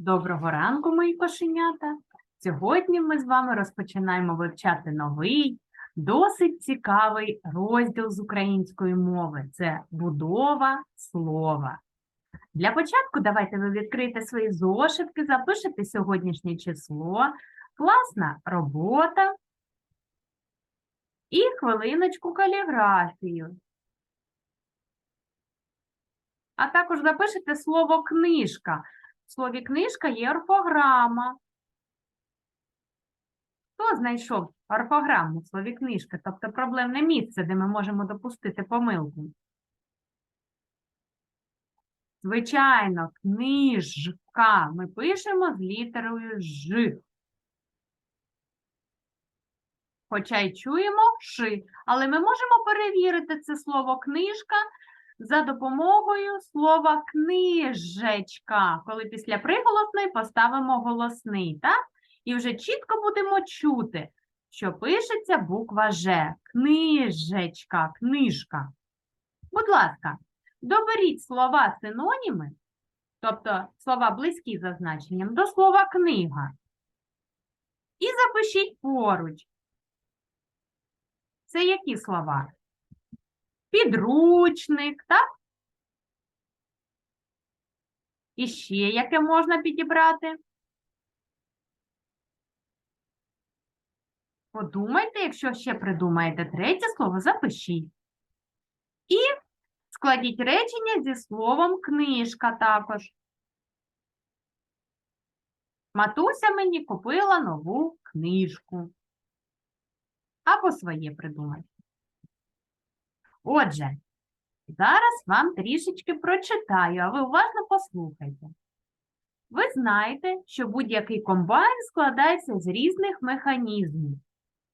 Доброго ранку, мої кошенята! Сьогодні ми з вами розпочинаємо вивчати новий, досить цікавий розділ з української мови. Це будова слова. Для початку давайте ви відкрите свої зошитки, запишете сьогоднішнє число, класна робота і хвилиночку каліграфію. А також запишете слово книжка. Слові книжка є орфограма. Хто знайшов орфограму в слові книжка, тобто проблемне місце, де ми можемо допустити помилку? Звичайно, книжка ми пишемо з літерою Ж. Хоча й чуємо ши, але ми можемо перевірити це слово книжка за допомогою слова книжечка, коли після приголосної поставимо голосний, так? І вже чітко будемо чути, що пишеться буква Ж. Книжечка, книжка. Будь ласка, доберіть слова синоніми, тобто слова близькі за значенням, до слова книга. І запишіть поруч. Це які слова? Підручник, так? І ще яке можна підібрати? Подумайте, якщо ще придумаєте третє слово, запишіть. І складіть речення зі словом книжка також. Матуся мені купила нову книжку. Або своє придумайте. Отже, зараз вам трішечки прочитаю, а ви уважно послухайте. Ви знаєте, що будь-який комбайн складається з різних механізмів.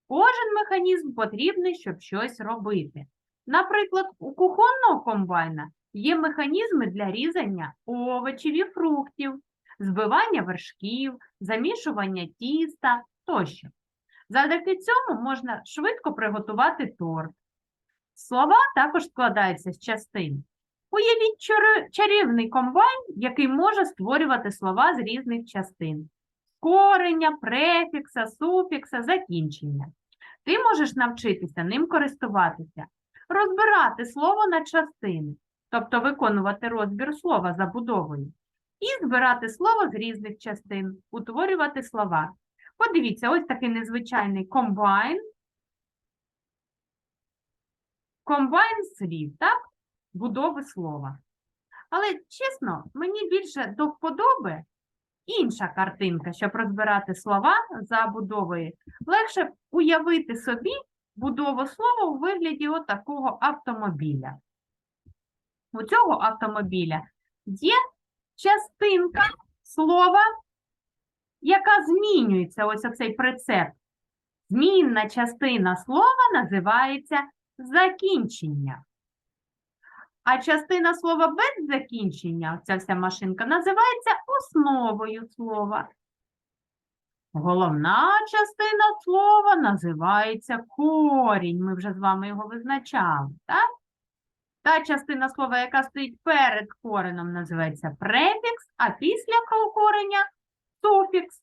Кожен механізм потрібний, щоб щось робити. Наприклад, у кухонного комбайна є механізми для різання овочів і фруктів, збивання вершків, замішування тіста тощо. Завдяки цьому можна швидко приготувати торт. Слова також складаються з частин. Уявіть чарівний комбайн, який може створювати слова з різних частин. Корення, префікса, суфікса, закінчення. Ти можеш навчитися ним користуватися, розбирати слово на частини, тобто виконувати розбір слова забудовою, і збирати слово з різних частин, утворювати слова. Подивіться, ось такий незвичайний комбайн комбайн слів, так? Будови слова. Але, чесно, мені більше до вподоби інша картинка, щоб розбирати слова за будовою. Легше уявити собі будову слова у вигляді отакого автомобіля. У цього автомобіля є частинка слова, яка змінюється, ось оцей прицеп. Змінна частина слова називається закінчення. А частина слова без закінчення, ця вся машинка, називається основою слова. Головна частина слова називається корінь. Ми вже з вами його визначали, так? Та частина слова, яка стоїть перед кореном, називається префікс, а після кореня суфікс.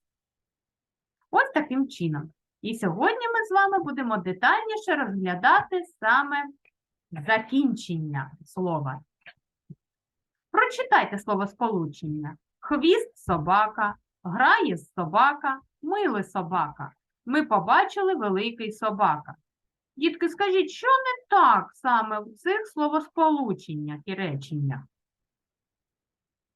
Ось таким чином. І сьогодні ми з вами будемо детальніше розглядати саме закінчення слова. Прочитайте словосполучення. Хвіст собака, грає собака, милий собака. Ми побачили великий собака. Дітки, скажіть, що не так саме в цих словосполученнях і реченнях?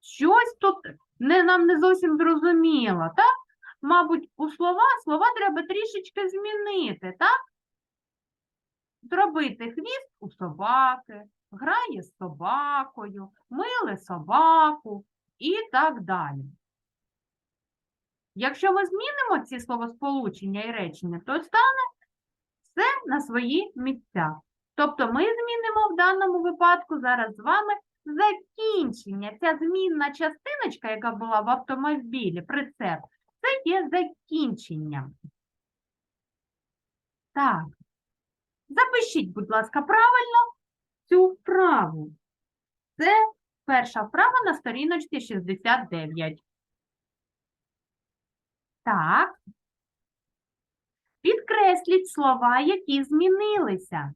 Щось тут не, нам не зовсім зрозуміло, так? Мабуть, у слова слова треба трішечки змінити, так? Зробити хвіст у собаки, грає з собакою, миле собаку і так далі. Якщо ми змінимо ці словосполучення і речення, то стане все на свої місця. Тобто ми змінимо в даному випадку зараз з вами закінчення. Ця змінна частиночка, яка була в автомобілі, прицеп, це є закінченням. Так. Запишіть, будь ласка, правильно цю вправу. Це перша вправа на сторіночці 69. Так. Підкресліть слова, які змінилися.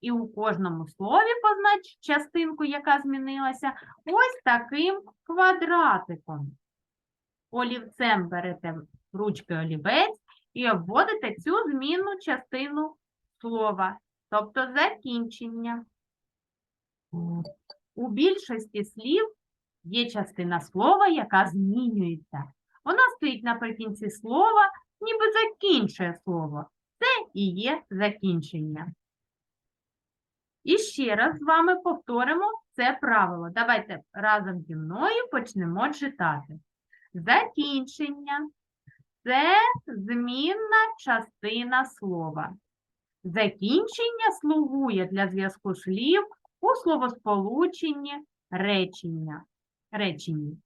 І у кожному слові познач частинку, яка змінилася, ось таким квадратиком. Олівцем берете ручки олівець і обводите цю змінну частину слова, тобто закінчення. У більшості слів є частина слова, яка змінюється. Вона стоїть наприкінці слова, ніби закінчує слово. Це і є закінчення. І ще раз з вами повторимо це правило. Давайте разом зі мною почнемо читати. Закінчення це змінна частина слова. Закінчення слугує для зв'язку слів у словосполученні речення. реченні.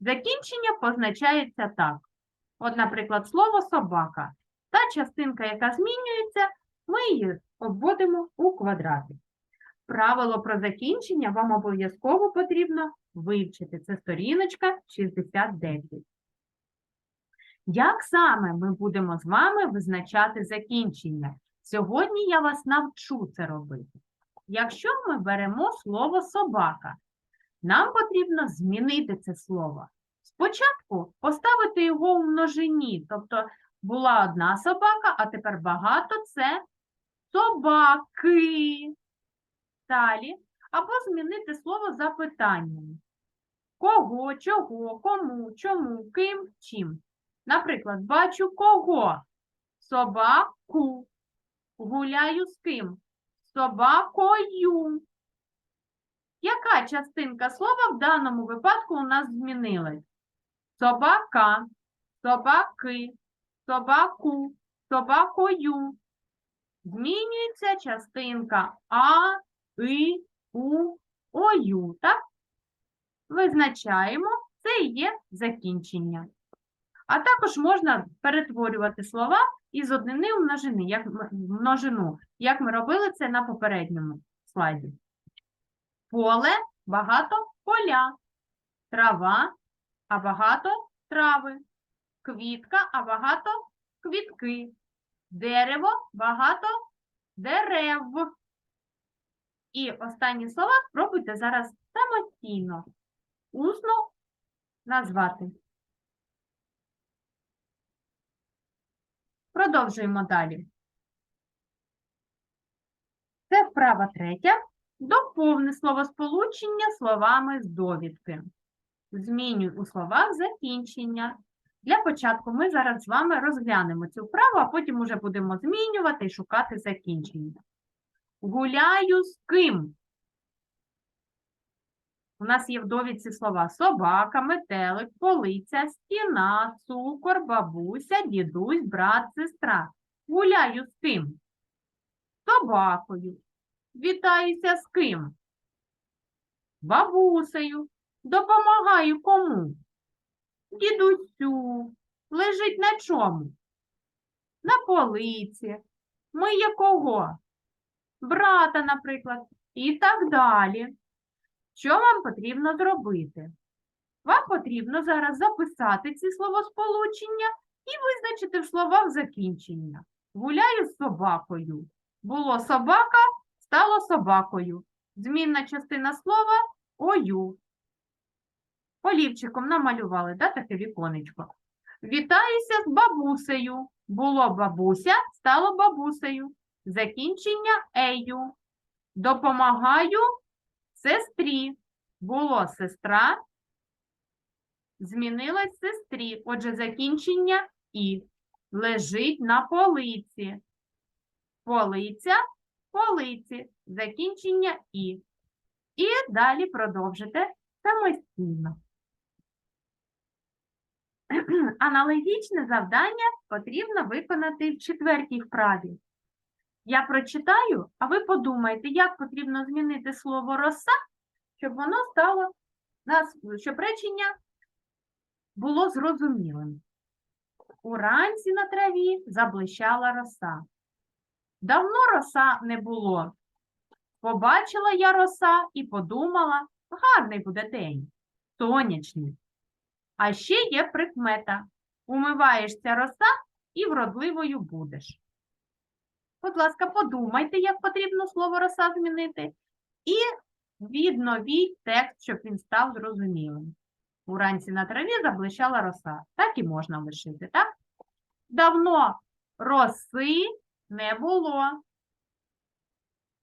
Закінчення позначається так. От, наприклад, слово собака. Та частинка, яка змінюється, ми її обводимо у квадратик. Правило про закінчення вам обов'язково потрібно вивчити. Це сторіночка 69. Як саме ми будемо з вами визначати закінчення? Сьогодні я вас навчу це робити. Якщо ми беремо слово собака, нам потрібно змінити це слово. Спочатку поставити його у множині, тобто була одна собака, а тепер багато це собаки. Далі. Або змінити слово запитанням. Кого, чого, кому, чому, ким, чим. Наприклад, бачу кого? Собаку. Гуляю з ким? Собакою. Яка частинка слова в даному випадку у нас змінилась? Собака, собаки, собаку, собакою. Змінюється частинка А, И, У, Ою, так? Визначаємо, це і є закінчення. А також можна перетворювати слова із однини в множини, як множину, як ми робили це на попередньому слайді. Поле багато поля, трава, а багато трави, квітка, а багато квітки, дерево, багато дерев. І останні слова спробуйте зараз самостійно, усно назвати. Продовжуємо далі. Це вправа третя. Доповни словосполучення словами з довідки. Змінюй у словах закінчення. Для початку ми зараз з вами розглянемо цю вправу, а потім уже будемо змінювати і шукати закінчення. Гуляю з ким? У нас є в довідці слова собака, метелик, полиця, стіна, цукор, бабуся, дідусь, брат, сестра. Гуляю з ким? Собакою. Вітаюся з ким? Бабусею. Допомагаю кому? Дідусю. Лежить на чому? На полиці. Миє кого? Брата, наприклад, і так далі. Що вам потрібно зробити? Вам потрібно зараз записати ці словосполучення і визначити в словах закінчення. Гуляю з собакою. Було собака, стало собакою. Змінна частина слова ою. Олівчиком намалювали, да, таке віконечко. Вітаюся з бабусею. Було бабуся, стало бабусею. Закінчення ею. Допомагаю сестрі. Було сестра, змінилась сестрі. Отже, закінчення і. Лежить на полиці. Полиця, полиці. Закінчення і. І далі продовжите самостійно. Аналогічне завдання потрібно виконати в четвертій вправі. Я прочитаю, а ви подумайте, як потрібно змінити слово роса, щоб воно стало, щоб речення було зрозумілим. Уранці на траві заблищала роса. Давно роса не було. Побачила я роса і подумала, гарний буде день, сонячний. А ще є прикмета. Умиваєшся роса і вродливою будеш. Будь ласка, подумайте, як потрібно слово роса змінити, і відновіть текст, щоб він став зрозумілим. Уранці на траві заблищала роса. Так і можна лишити, так? Давно роси не було.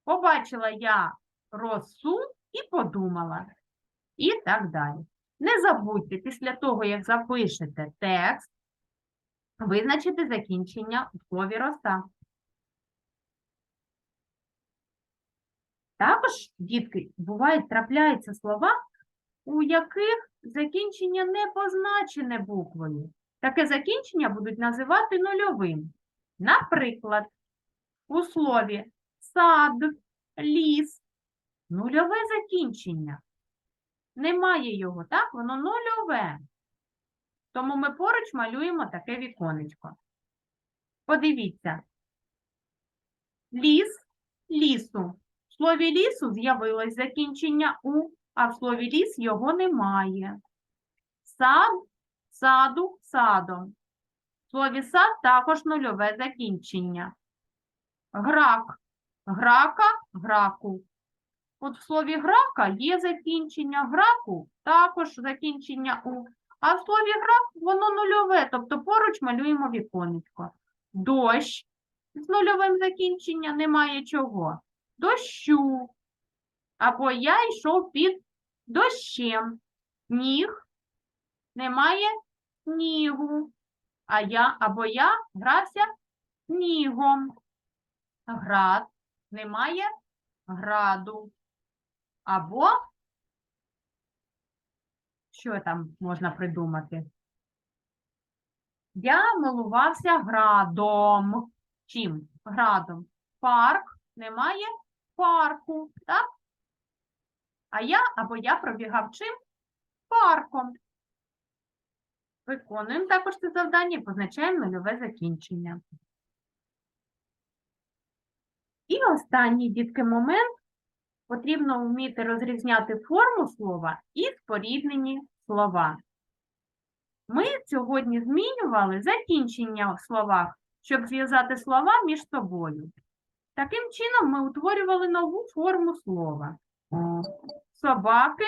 Побачила я росу і подумала. І так далі. Не забудьте після того, як запишете текст, визначити закінчення у слові роса. Також, дітки, бувають, трапляються слова, у яких закінчення не позначене буквою. Таке закінчення будуть називати нульовим. Наприклад, у слові сад, ліс, нульове закінчення. Немає його, так? Воно нульове. Тому ми поруч малюємо таке віконечко. Подивіться. Ліс, лісу. В слові лісу з'явилось закінчення у, а в слові ліс його немає. Сад, саду, садом. В слові сад також нульове закінчення. Грак, грака, граку. От в слові грака є закінчення граку, також закінчення у. А в слові грак воно нульове, тобто поруч малюємо віконечко. Дощ з нульовим закінченням немає чого. Дощу. Або я йшов під дощем. Ніг немає снігу. А я або я грався снігом. Град немає граду. Або що там можна придумати? Я милувався градом. Чим? Градом. Парк немає парку, так? А я або я пробігав чим? Парком. Виконуємо також це завдання і позначаємо нульове закінчення. І останній, дітки, момент. Потрібно вміти розрізняти форму слова і споріднені слова. Ми сьогодні змінювали закінчення в словах, щоб зв'язати слова між собою. Таким чином ми утворювали нову форму слова. Собаки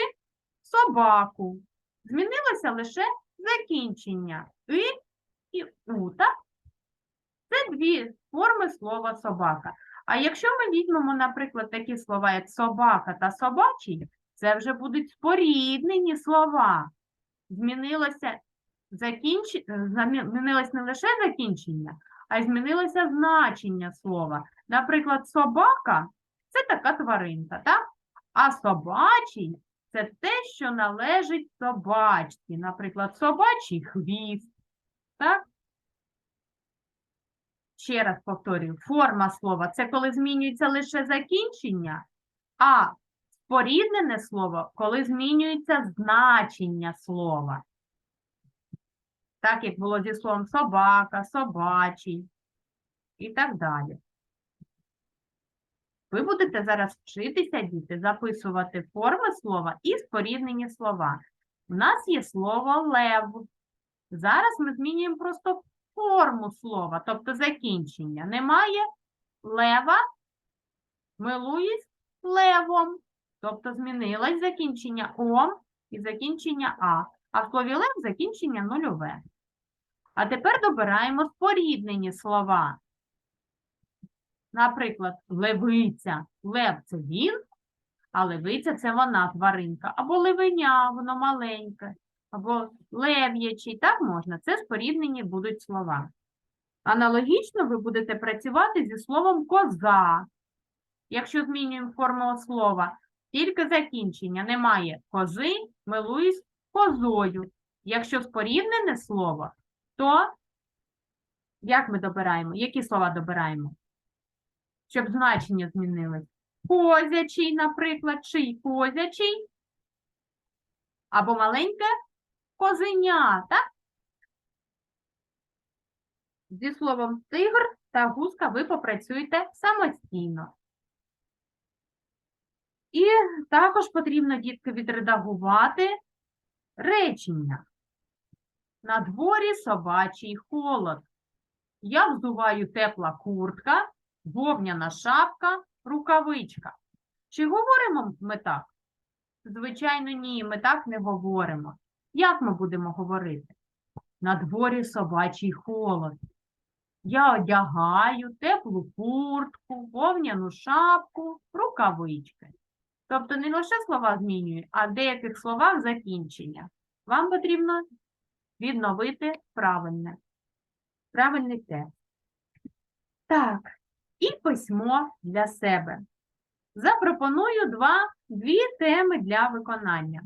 собаку. Змінилося лише закінчення и і у, так? Це дві форми слова собака. А якщо ми візьмемо, наприклад, такі слова, як собака та собачий, це вже будуть споріднені слова. Змінилося, закінч... замі- змінилось не лише закінчення, а змінилося значення слова. Наприклад, собака це така тваринка, так? А собачий це те, що належить собачці. Наприклад, собачий хвіст. Так? Ще раз повторюю, форма слова це коли змінюється лише закінчення, а споріднене слово, коли змінюється значення слова. Так як було зі словом собака, собачий і так далі. Ви будете зараз вчитися, діти, записувати форми слова і споріднені слова. У нас є слово лев. Зараз ми змінюємо просто форму слова, тобто закінчення. Немає лева, милуюсь левом. Тобто змінилось закінчення ом і закінчення а. А в слові лев закінчення нульове. А тепер добираємо споріднені слова. Наприклад, левиця. Лев це він, а левиця це вона, тваринка. Або левеня, воно маленьке або лев'ячий, так можна, це споріднені будуть слова. Аналогічно ви будете працювати зі словом коза. Якщо змінюємо форму слова, тільки закінчення немає кози, милуюсь козою. Якщо споріднене слово, то як ми добираємо? Які слова добираємо? Щоб значення змінилось. Козячий, наприклад, чий козячий, або маленьке козеня, так? Зі словом тигр та гуска ви попрацюєте самостійно. І також потрібно, дітки, відредагувати речення. На дворі собачий холод. Я взуваю тепла куртка, вовняна шапка, рукавичка. Чи говоримо ми так? Звичайно, ні, ми так не говоримо. Як ми будемо говорити? На дворі собачий холод. Я одягаю теплу куртку, вовняну шапку, рукавички. Тобто не лише слова змінюю, а в деяких словах закінчення. Вам потрібно відновити правильне. Правильний текст. Так, і письмо для себе. Запропоную два, дві теми для виконання.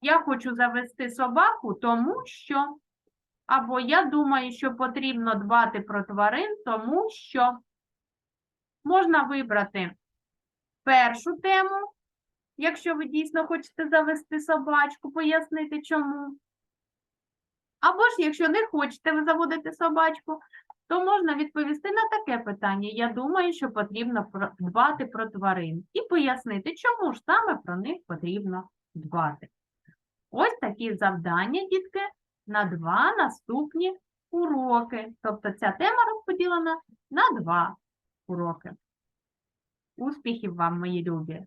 Я хочу завести собаку, тому що, або я думаю, що потрібно дбати про тварин, тому що можна вибрати першу тему, якщо ви дійсно хочете завести собачку, пояснити чому. Або ж, якщо не хочете ви заводити собачку, то можна відповісти на таке питання. Я думаю, що потрібно дбати про тварин і пояснити, чому ж саме про них потрібно дбати. Ось такі завдання, дітки, на два наступні уроки. Тобто ця тема розподілена на два уроки. Успіхів вам, мої любі!